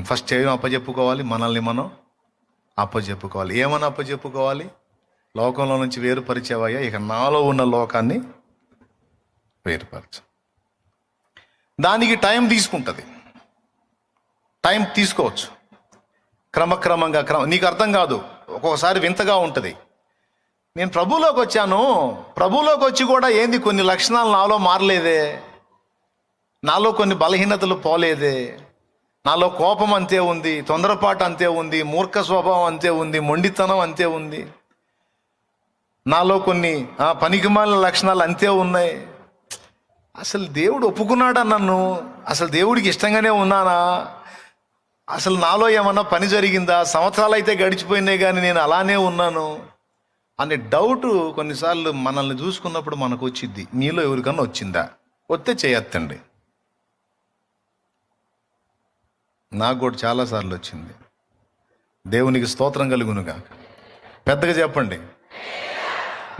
First ఏం అప్పచెప్పుకోవాలి మనల్ని మనం అప్పచెప్పుకోవాలి ఏమని అప్పచెప్పుకోవాలి లోకంలో నుంచి వేరుపరిచేవయ్యా ఇక నాలో ఉన్న లోకాన్ని వేరుపరచ. దానికి టైం తీసుకుంటుంది. టైం తీసుకోవచ్చు. క్రమక్రమంగా క్రమ నీకు అర్థం కాదు. ఒక్కొక్కసారి వింతగా ఉంటుంది. నేను ప్రభులోకి వచ్చాను. ప్రభులోకి వచ్చి కూడా ఏంది కొన్ని లక్షణాలు నాలో మారలేదే? నాలో కొన్ని బలహీనతలు పోలేదే? నాలో కోపం అంతే ఉంది తొందరపాటు అంతే ఉంది మూర్ఖ స్వభావం అంతే ఉంది మొండితనం అంతే ఉంది. నాలో కొన్ని ఆ, పనికిమాలిన లక్షణాలు అంతే ఉన్నాయి. అసలు దేవుడు ఒప్పుకున్నాడా నన్ను? అసలు దేవుడికి ఇష్టంగానే ఉన్నానా? అసలు నాలో ఏమన్నా పని జరిగిందా? సంవత్సరాలు అయితే గడిచిపోయినాయి కానీ నేను అలానే ఉన్నాను. అనే డౌట్ కొన్నిసార్లు మనల్ని చూసుకున్నప్పుడు మనకు వచ్చింది మీలో ఎవరికన్నా వచ్చిందా? వస్తే చేయొత్తండి. నాకు కూడా చాలాసార్లు వచ్చింది. దేవునికి స్తోత్రం కలుగునుగా పెద్దగా చెప్పండి.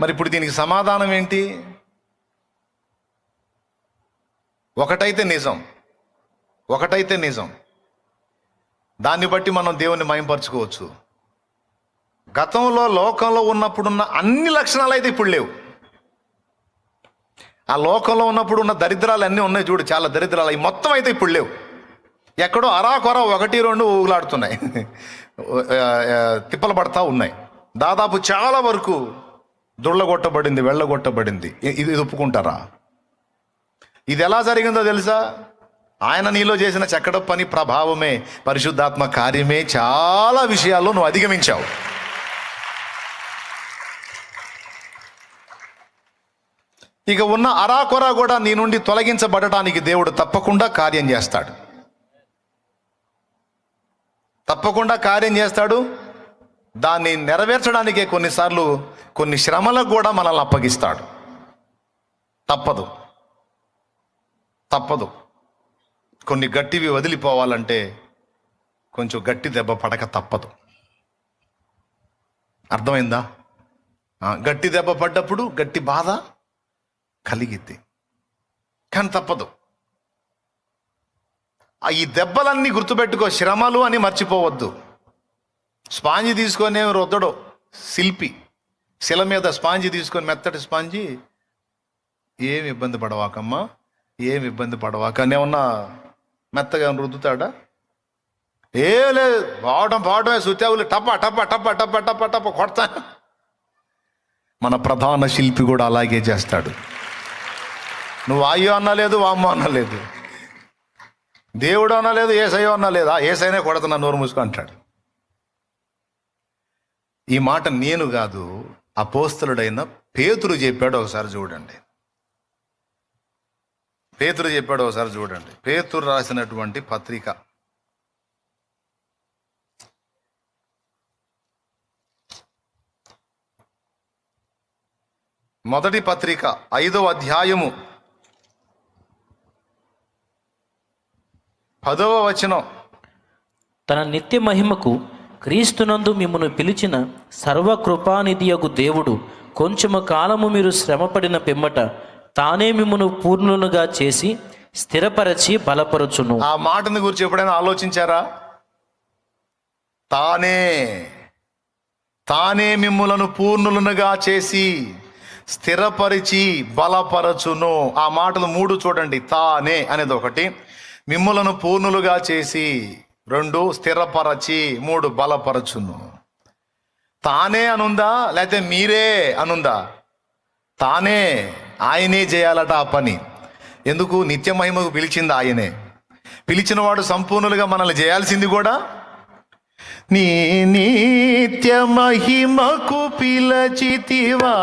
మరి ఇప్పుడు దీనికి సమాధానం ఏంటి? ఒకటైతే నిజం. ఒకటైతే నిజం. దాన్ని బట్టి మనం దేవుని మయంపరచుకోవచ్చు. గతంలో లోకంలో ఉన్నప్పుడున్న అన్ని లక్షణాలు అయితే ఇప్పుడు లేవు. ఆ లోకంలో ఉన్నప్పుడు ఉన్న దరిద్రాలు అన్నీ ఉన్నాయి చూడు చాలా దరిద్రాలు. అవి మొత్తం అయితే ఇప్పుడు లేవు. ఎక్కడో అరాకొర ఒకటి రెండు ఊగులాడుతున్నాయి. తిప్పలు పడతా ఉన్నాయి. దాదాపు చాలా వరకు దుళ్ళగొట్టబడింది వెళ్ళగొట్టబడింది. ఇది ఇది ఒప్పుకుంటారా? ఇది ఎలా జరిగిందో తెలుసా? ఆయన నీలో చేసిన చక్కడ పని ప్రభావమే పరిశుద్ధాత్మ కార్యమే చాలా విషయాల్లో నువ్వు అధిగమించావు. ఇక ఉన్న అరాకొర కూడా నీ నుండి తొలగించబడటానికి దేవుడు తప్పకుండా కార్యం చేస్తాడు. తప్పకుండా కార్యం చేస్తాడు. దాన్ని నెరవేర్చడానికే కొన్నిసార్లు కొన్ని శ్రమలకు కూడా మనల్ని అప్పగిస్తాడు. తప్పదు. తప్పదు. కొన్ని గట్టివి వదిలిపోవాలంటే కొంచెం గట్టి దెబ్బ పడక తప్పదు. అర్థమైందా? గట్టి దెబ్బ పడ్డప్పుడు గట్టి బాధ కలిగిద్ది. కానీ తప్పదు. ఈ దెబ్బలన్నీ గుర్తుపెట్టుకో శ్రమలు అని మర్చిపోవద్దు. స్పాంజి తీసుకొని రొద్దడు శిల్పి. శిల మీద స్పాంజి తీసుకొని మెత్తటి స్పాంజి. ఏమి ఇబ్బంది పడవాకమ్మా ఏమి ఇబ్బంది పడవాక. ఏమన్నా మెత్తగా రుద్దుతాడా? ఏ లేదు పోవటం పోవటమే సుత్యావులు టప టప టప టప టప టప కొడతా. మన ప్రధాన శిల్పి కూడా అలాగే చేస్తాడు. నువ్వు అయ్యో అనలేదు వామ్మో లేదు. దేవుడు అనలేదు ఏసయ్యో అనలేదు ఆ ఏసైనా కొడుతున్నా నోరు మూసుకో అంటాడు. ఈ మాట నేను కాదు అపోస్తలుడైన పేతురు చెప్పాడు ఒకసారి చూడండి. పేతురు చెప్పాడు ఒకసారి చూడండి. పేతురు రాసినటువంటి పత్రిక. మొదటి పత్రిక ఐదో అధ్యాయము. పదవ వచనం. తన నిత్య మహిమకు క్రీస్తునందు మిమ్మను పిలిచిన సర్వకృపానిధియగు దేవుడు కొంచెము కాలము మీరు శ్రమపడిన పిమ్మట తానే మిమ్మను పూర్ణులుగా చేసి స్థిరపరచి బలపరచును. ఆ మాటని గురించి ఎప్పుడైనా ఆలోచించారా? తానే తానే మిమ్ములను పూర్ణులనుగా చేసి స్థిరపరిచి బలపరచును. ఆ మాటలు మూడు చూడండి. తానే అనేది ఒకటి మిమ్ములను పూర్ణులుగా చేసి రెండు స్థిరపరచి మూడు బలపరచును. తానే అనుందా? లేకపోతే మీరే అనుందా? తానే ఆయనే చేయాలట ఆ పని. ఎందుకు? నిత్య మహిమకు పిలిచింది ఆయనే. పిలిచినవాడు సంపూర్ణులుగా మనల్ని చేయాల్సింది కూడా నీ నిత్య మహిమకు పిలచితివా.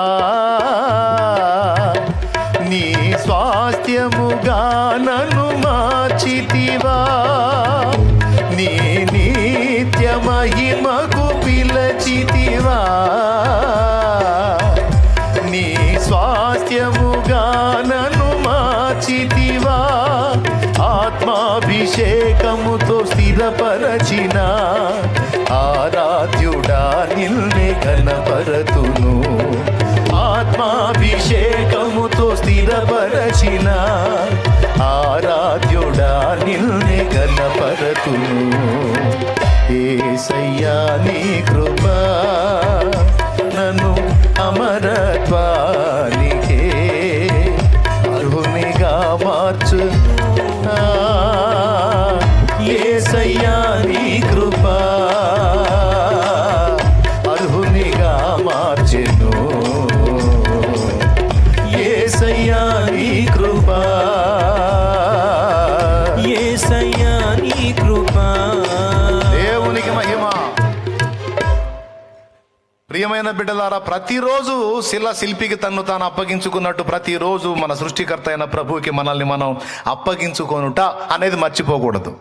నీ స్వాస్థ్యముగా నన్ను మార్చితివా. నీ నిత్య మహిమకు పిలచితివా. నీ స్వాస్థ్యముగా నన్ను మార్చితివా. ఆత్మాభిషేకముతో స్థిరపరచిన ఆరాధ్యుడా నిల్నే కనపరతును ఆత్మాభిషేకము స్థిరపరచిన ఆరాధ్యుడా నిన్నే గణపరతును ఏసయ్యా నీ కృప నన్ను అమరత్వా. ప్రియమైన బిడ్డలారా ప్రతిరోజు శిల శిల్పికి తన్ను తాను అప్పగించుకున్నట్టు ప్రతిరోజు మన సృష్టికర్త అయిన ప్రభువుకి మనల్ని మనం అప్పగించుకొనుట అనేది మర్చిపోకూడదు.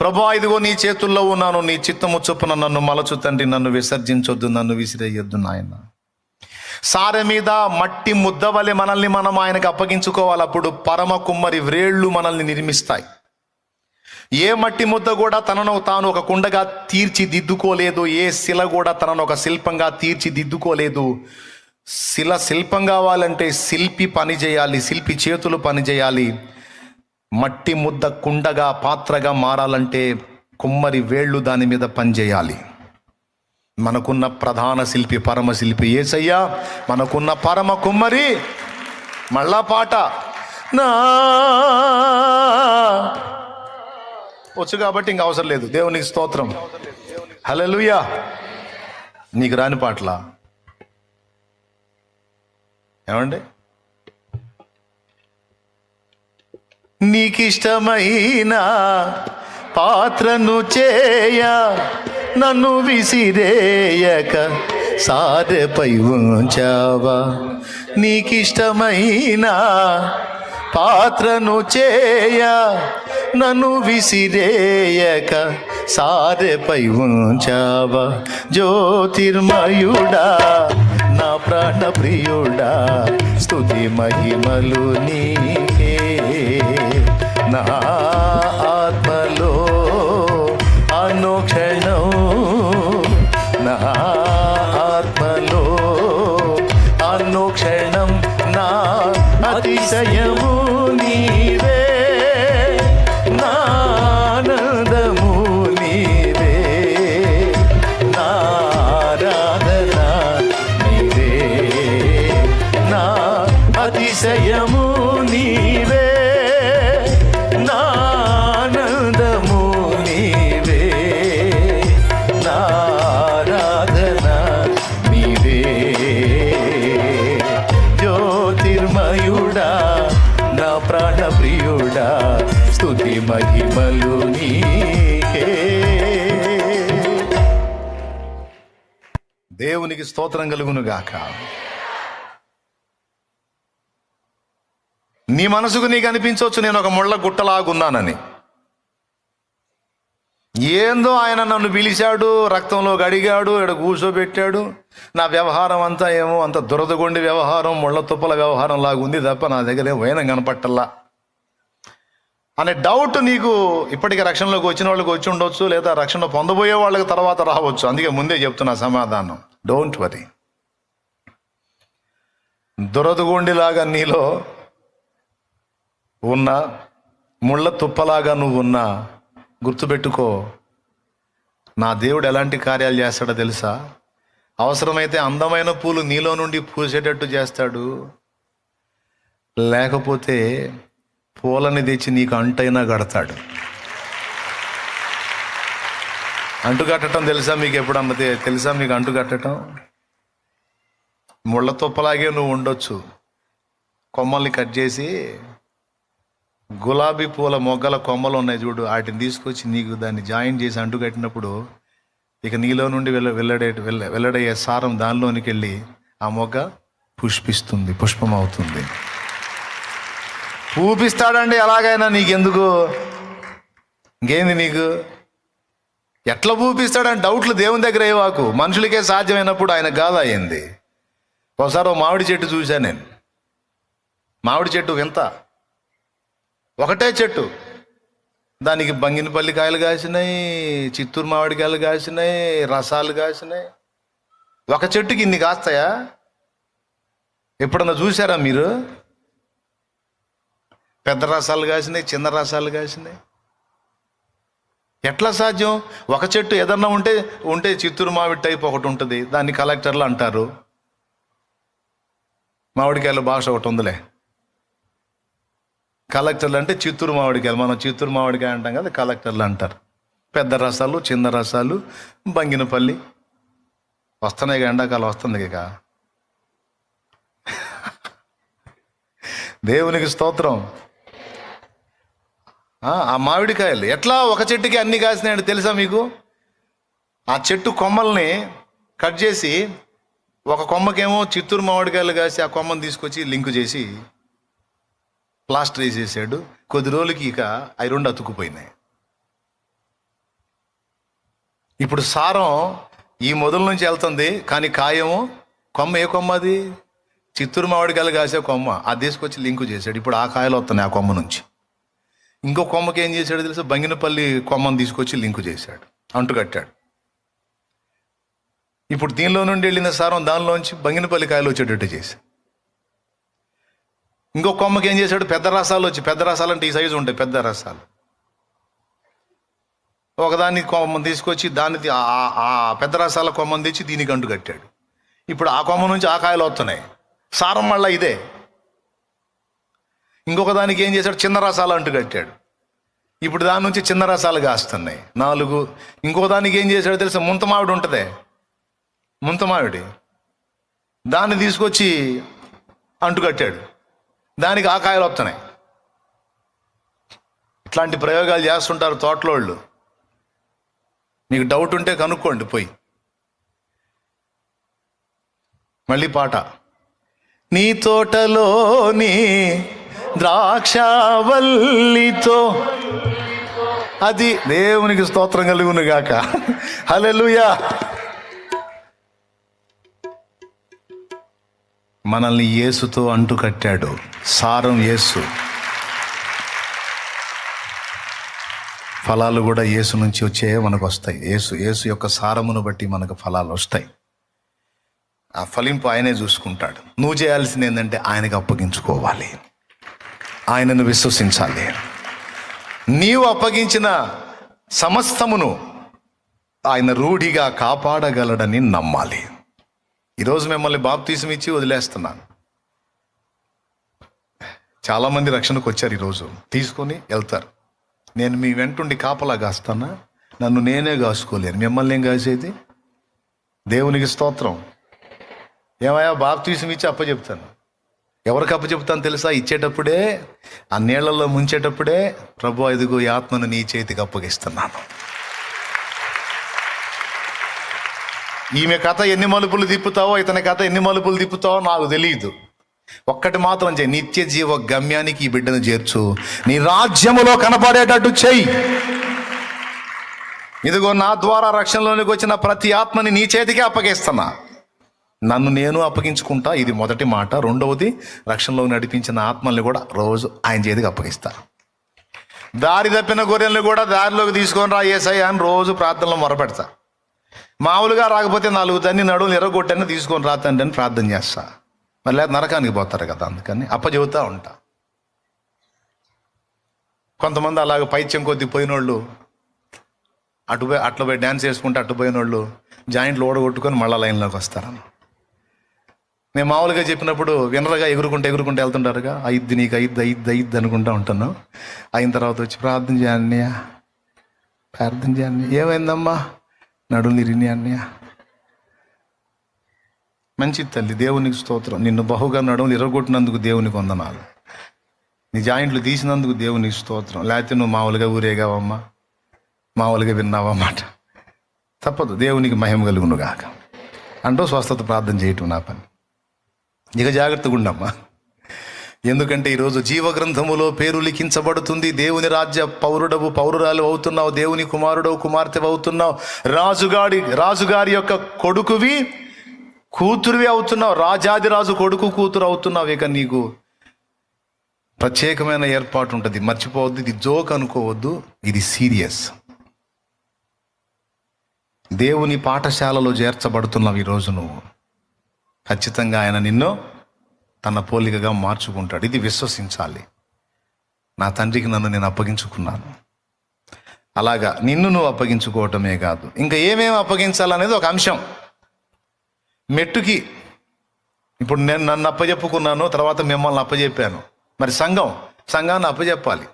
ప్రభు ఇదిగో నీ చేతుల్లో ఉన్నాను నీ చిత్తము చొప్పున నన్ను మలచు తండ్రి నన్ను విసర్జించొద్దు నన్ను విసిరేయొద్దు నాయన. సారె మీద మట్టి ముద్ద వలె మనల్ని మనం ఆయనకు అప్పగించుకోవాలి అప్పుడు పరమ కుమ్మరి వ్రేళ్ళు మనల్ని నిర్మిస్తాయి. ఏ మట్టి ముద్ద కూడా తనను తాను ఒక కుండగా తీర్చిదిద్దుకోలేదు ఏ శిల కూడా తనను ఒక శిల్పంగా తీర్చిదిద్దుకోలేదు. శిల శిల్పం కావాలంటే శిల్పి పని చేయాలి శిల్పి చేతులు పని చేయాలి. మట్టి ముద్ద కుండగా పాత్రగా మారాలంటే కుమ్మరి వేళ్ళు దాని మీద పనిచేయాలి మనకున్న ప్రధాన శిల్పి పరమ శిల్పి ఏసయ్యా మనకున్న పరమ కుమ్మరి మళ్ళా పాట. నా వచ్చు కాబట్టి ఇంక అవసరం లేదు. దేవునికి స్తోత్రం. హల్లెలూయా. నీకు రాని పాటలా? ఏమండి? నీకిష్టమైన పాత్రను చేయ నన్ను విసిరేయక సారెపై ఉంచావా? నీకిష్టమైన పాత్రను చేయ నన్ను విసిరేయక సారెపై ఉంచావా. జ్యోతిర్మయుడా నా ప్రాణ ప్రియుడా స్థుతి మహిమలు నీకే. నా ఆత్మలో అనుక్షణం నా ఆత్మలో అనుక్షణం అతిశయము నీవే. మహిమలు నీకే. దేవునికి స్తోత్రం కలుగును గాక నీ మనసుకు నీకు అనిపించవచ్చు నేను ఒక ముళ్ళ గుట్టలాగున్నానని. ఏందో ఆయన నన్ను పిలిచాడు రక్తంలో గడిగాడు ఇక్కడ కూర్చోబెట్టాడు. నా వ్యవహారం అంతా ఏమో అంత దురదగొండి వ్యవహారం ముళ్ళ తుప్పల వ్యవహారం లాగా ఉంది తప్ప నా దగ్గర ఏం వైనం కనపట్టల్లా. అనే డౌట్ నీకు ఇప్పటికి రక్షణలోకి వచ్చిన వాళ్ళకి వచ్చి ఉండొచ్చు లేదా రక్షణ పొందబోయే వాళ్ళకి తర్వాత రావచ్చు. అందుకే ముందే చెప్తున్నా సమాధానం. డోంట్ వరీ దురదగొండిలాగా నీలో ఉన్న ముళ్ళ తుప్పలాగా నువ్వు ఉన్నా గుర్తుపెట్టుకో నా దేవుడు ఎలాంటి కార్యాలు చేస్తాడో తెలుసా? అవసరమైతే అందమైన పూలు నీలో నుండి పూసేటట్టు చేస్తాడు. లేకపోతే పూలని తెచ్చి నీకు అంటైనా కడతాడు. అంటు కట్టడం తెలుసా మీకు ఎప్పుడు అమ్మతే తెలుసా మీకు అంటు కట్టడం? ముళ్ళ తుప్పలాగే నువ్వు ఉండొచ్చు. కొమ్మల్ని కట్ చేసి గులాబీ పూల మొగ్గల కొమ్మలు ఉన్నాయి చూడు వాటిని తీసుకొచ్చి నీకు దాన్ని జాయిన్ చేసి అంటు కట్టినప్పుడు ఇక నీలో నుండి వెళ్ళ వెళ్ళడే వెళ్ళ వెల్లడయ్యే సారం దానిలోనికి వెళ్ళి ఆ మొగ్గ పుష్పిస్తుంది పుష్పం అవుతుంది పూపిస్తాడండి ఎలాగైనా నీకెందుకు? ఇంకేంది నీకు? ఎట్లా పూపిస్తాడని డౌట్లు దేవుని దగ్గర ఏవాకు? మనుషులకే సాధ్యమైనప్పుడు ఆయన గాథ అయింది. ఒకసారి ఓ మామిడి చెట్టు చూశాను నేను. మామిడి చెట్టు వింత ఒకటే చెట్టు. దానికి బంగినపల్లి కాయలు కాసినాయి చిత్తూరు మామిడికాయలు కాసినాయి రసాలు కాసినాయి. ఒక చెట్టుకి ఇన్ని కాస్తాయా? ఎప్పుడన్నా చూసారా మీరు? పెద్ద రసాలు కాసినాయి చిన్న రసాలు కాసినాయి. ఎట్లా సాధ్యం? ఒక చెట్టు ఏదన్నా ఉంటే ఉంటే చిత్తూరు మామిడి టైప్ ఒకటి ఉంటుంది దాన్ని కలెక్టర్లు అంటారు. మామిడికాయల భాష ఒకటి ఉందిలే. కలెక్టర్లు అంటే చిత్తూరు మామిడికాయలు మనం చిత్తూరు మామిడికాయ అంటాం కదా కలెక్టర్లు అంటారు. పెద్ద రసాలు చిన్న రసాలు బంగినపల్లి. వస్తున్నాయి ఎండాకాలం వస్తుంది ఇక. దేవునికి స్తోత్రం. ఆ మామిడికాయలు ఎట్లా? ఒక చెట్టుకి అన్ని కాసినాయండి తెలుసా మీకు? ఆ చెట్టు కొమ్మల్ని కట్ చేసి ఒక కొమ్మకేమో చిత్తూరు మామిడికాయలు కాసి ఆ కొమ్మని తీసుకొచ్చి లింక్ చేసి ప్లాస్టర్ వేసేసాడు. కొద్ది రోజులకి ఇక అవి రెండు అతుక్కుపోయినాయి. ఇప్పుడు సారం ఈ మొదల నుంచి వెళ్తుంది కానీ కాయము కొమ్మ ఏ కొమ్మ అది? చిత్తూరు మామిడికాయలు కాసే కొమ్మ. అది తీసుకొచ్చి లింకు చేశాడు ఇప్పుడు ఆ కాయలు వస్తున్నాయి ఆ కొమ్మ నుంచి. ఇంకో కొమ్మకి ఏం చేశాడు తెలుసా? బంగినపల్లి కొమ్మను తీసుకొచ్చి లింకు చేశాడు. అంటు కట్టాడు ఇప్పుడు దీనిలో నుండి వెళ్ళిన సారం దానిలోంచి బంగినపల్లి కాయలు వచ్చేటట్టు చేసి ఇంకో కొమ్మకి ఏం చేశాడు? పెద్ద రసాలు వచ్చి పెద్ద రసాలు అంటే ఈ సైజు ఉంటాయి పెద్ద రసాలు. ఒకదాన్ని కొమ్మను తీసుకొచ్చి దాన్ని ఆ- పెద్ద రసాల కొమ్మను తెచ్చి దీనికి అంటు కట్టాడు ఇప్పుడు ఆ కొమ్మ నుంచి ఆ కాయలు వస్తున్నాయి. సారం మళ్ళీ ఇదే. ఇంకొక దానికి ఏం చేశాడు? చిన్న రసాలు అంటు కట్టాడు. ఇప్పుడు దాని నుంచి చిన్న రసాలు కాస్తున్నాయి. నాలుగు. ఇంకో దానికి ఏం చేశాడు తెలుసా? ముంత మామిడి ఉంటుందే. ముంత దాన్ని తీసుకొచ్చి అంటు కట్టాడు. దానికి ఆకాయలు వస్తున్నాయి ఇట్లాంటి ప్రయోగాలు చేస్తుంటారు తోటలోళ్ళు. మీకు డౌట్ ఉంటే కనుక్కోండి పోయి. మళ్ళీ పాట. నీ తోటలోని ద్రాక్షవల్లితో. అది దేవునికి స్తోత్రం కలుగును గాక. హలెలుయా మనల్ని యేసుతో అంటు కట్టాడు. సారం యేసు. ఫలాలు కూడా యేసు నుంచి వచ్చే మనకు వస్తాయి. యేసు యేసు యొక్క సారమును బట్టి మనకు ఫలాలు వస్తాయి. ఆ ఫలింపు ఆయనే చూసుకుంటాడు. నువ్వు చేయాల్సింది ఏంటంటే ఆయనకు అప్పగించుకోవాలి. ఆయనను విశ్వసించాలి. నీవు అప్పగించిన సమస్తమును ఆయన రూఢిగా కాపాడగలడని నమ్మాలి. ఈరోజు మిమ్మల్ని బాప్తీసం ఇచ్చి వదిలేస్తున్నాను. చాలామంది రక్షణకు వచ్చారు ఈరోజు. తీసుకొని వెళ్తారు. నేను మీ వెంటుండి కాపలా కాస్తానా? నన్ను నేనే కాసుకోలేను. మిమ్మల్ని ఏం కాసేది? దేవునికి స్తోత్రం. ఏమయ్యా బాప్తీసం ఇచ్చి అప్పచెప్తాను. ఎవరికి అప్పచెప్తాను తెలుసా? ఇచ్చేటప్పుడే ఆ నీళ్ళలో ముంచేటప్పుడే ప్రభు ఇదిగో ఈ ఆత్మను నీ చేతికి అప్పగిస్తున్నాను. ఈమె కథ ఎన్ని మలుపులు తిప్పుతావో ఇతని కథ ఎన్ని మలుపులు తిప్పుతావో నాకు తెలియదు. ఒక్కటి మాత్రం చేయి నిత్య జీవ గమ్యానికి ఈ బిడ్డను చేర్చు. నీ రాజ్యములో కనపడేటట్టు చెయ్యి. ఇదిగో నా ద్వారా రక్షణలోనికి వచ్చిన ప్రతి ఆత్మని నీ చేతికే అప్పగిస్తున్నా. నన్ను నేను అప్పగించుకుంటా? ఇది మొదటి మాట. రెండవది రక్షణలో నడిపించిన ఆత్మల్ని కూడా రోజు ఆయన చేతికి అప్పగిస్తా. దారి తప్పిన గొర్రెల్ని కూడా దారిలోకి తీసుకొని రా ఏసయ్య అని రోజు ప్రార్థనలో మొరపెడతా. మామూలుగా రాకపోతే నాలుగు తన్ని నడువులు ఎరగొట్టని తీసుకొని రా తండ్రి అని ప్రార్థన చేస్తా. మరి లేదా నరకానికి పోతారు కదా అందుకని అప్పచెబుతూ ఉంటా. కొంతమంది అలాగ పైత్యం కొద్ది పోయినోళ్ళు అటు పోయి అట్లా పోయి డ్యాన్స్ వేసుకుంటే అటు పోయినోళ్ళు జాయింట్లు ఓడగొట్టుకొని మళ్ళీ లైన్లోకి వస్తారని. నేను మామూలుగా చెప్పినప్పుడు వినరగా ఎగురుకుంటే ఎగురుకుంటే వెళ్తుంటారుగా అయిద్ది నీకు అయిద్ది అయిద్ది అయిద్ది అనుకుంటా ఉంటాను అయిన తర్వాత వచ్చి ప్రార్థన చేయండి ప్రార్థన చేయండి ఏమైందమ్మా? నడు నిరిని అన్నయ్య. మంచి తల్లి దేవునికి స్తోత్రం. నిన్ను బహుగా నడుములు ఇరగొట్టినందుకు దేవునికి వందనాలు. నీ జాయింట్లు తీసినందుకు దేవునికి స్తోత్రం. లేకపోతే నువ్వు మామూలుగా ఊరేగావమ్మా మామూలుగా విన్నావన్నమాట తప్పదు దేవునికి మహిమ కలుగును గాక అంటూ స్వస్థత ప్రార్థన చేయటం నా పని. ఇక జాగ్రత్తగా ఉండమ్మా. ఎందుకంటే ఈరోజు జీవగ్రంథములో పేరు లిఖించబడుతుంది. దేవుని రాజ్య పౌరుడవు పౌరురాలు అవుతున్నావు. దేవుని కుమారుడవు కుమార్తె అవుతున్నావు. రాజుగాడి రాజుగారి యొక్క కొడుకువి కూతురువి అవుతున్నావు. రాజాది రాజు కొడుకు కూతురు అవుతున్నావు ఇక నీకు. ప్రత్యేకమైన ఏర్పాటు ఉంటుంది. మర్చిపోవద్దు. ఇది జోక్ అనుకోవద్దు. ఇది సీరియస్. దేవుని పాఠశాలలో చేర్చబడుతున్నావు ఈరోజు నువ్వు. ఖచ్చితంగా ఆయన నిన్ను తన పోలికగా మార్చుకుంటాడు. ఇది విశ్వసించాలి. నా తండ్రికి నన్ను నేను అప్పగించుకున్నాను. అలాగా నిన్ను నువ్వు అప్పగించుకోవటమే కాదు. ఇంకా ఏమేమి అప్పగించాలనేది ఒక అంశం. మెట్టుకి ఇప్పుడు నేను నన్ను అప్పజెప్పుకున్నాను తర్వాత మిమ్మల్ని అప్పజెప్పాను. మరి సంఘం సంఘాన్ని అప్పజెప్పాలి.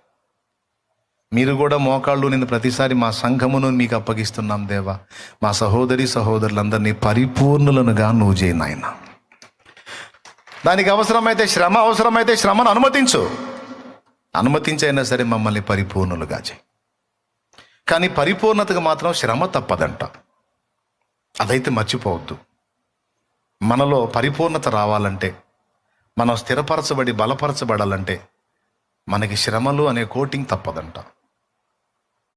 మీరు కూడా మోకాళ్ళు నేను ప్రతిసారి మా సంఘమును మీకు అప్పగిస్తున్నాం దేవా. మా సహోదరి సహోదరులందరినీ పరిపూర్ణులనుగా నువ్వు చేయి దానికి అవసరమైతే శ్రమ అవసరమైతే శ్రమను అనుమతించు. అనుమతించైనా సరే మమ్మల్ని పరిపూర్ణులుగా చేయి. కానీ పరిపూర్ణతకు మాత్రం శ్రమ తప్పదంట. అదైతే మర్చిపోవద్దు. మనలో పరిపూర్ణత రావాలంటే మనం స్థిరపరచబడి బలపరచబడాలంటే మనకి శ్రమలు అనే కోటింగ్ తప్పదంట.